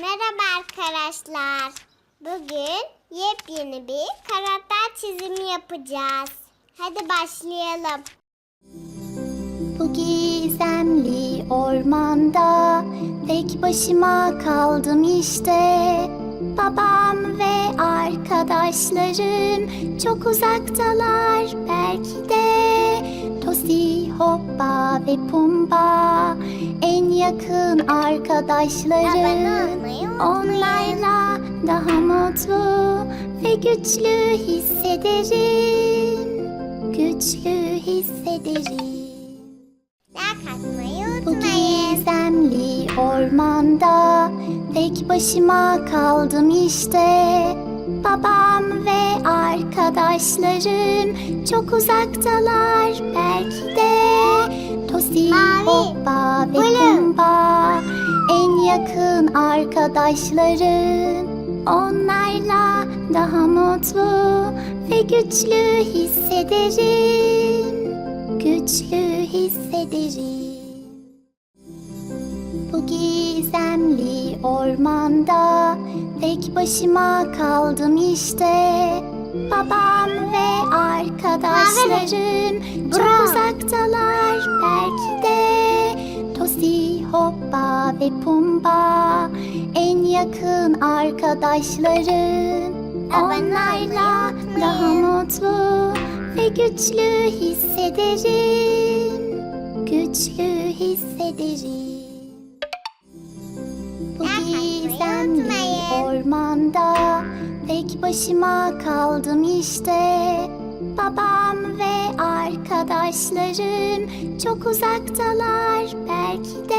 Merhaba arkadaşlar. Bugün yepyeni bir karakter çizimi yapacağız. Hadi başlayalım. Bu gizemli ormanda tek başıma kaldım işte. Babam ve arkadaşlarım çok uzaktalar belki de. Hoppa ve Pumba en yakın unutmayın. Onlarla daha mutlu ve güçlü hissederim. Güçlü hissederim. Bu gizemli ormanda tek başıma kaldım işte. Babam ve arkadaşlarım çok uzaktalar belki de. Tosi, Hoppa ve. Pumba en yakın arkadaşlarım. Onlarla daha mutlu ve güçlü hissederim. Güçlü hissederim. Bu gizemli ormanda tek başıma kaldım işte. Babam ve arkadaşlarım çok uzaktalar belki de. Tosi, Hoppa ve Pumba en yakın arkadaşlarım. Onlarla daha mutlu ve güçlü hissederim. Güçlü hissederim. Tek başıma kaldım işte. Babam ve arkadaşlarım çok uzaktalar belki de.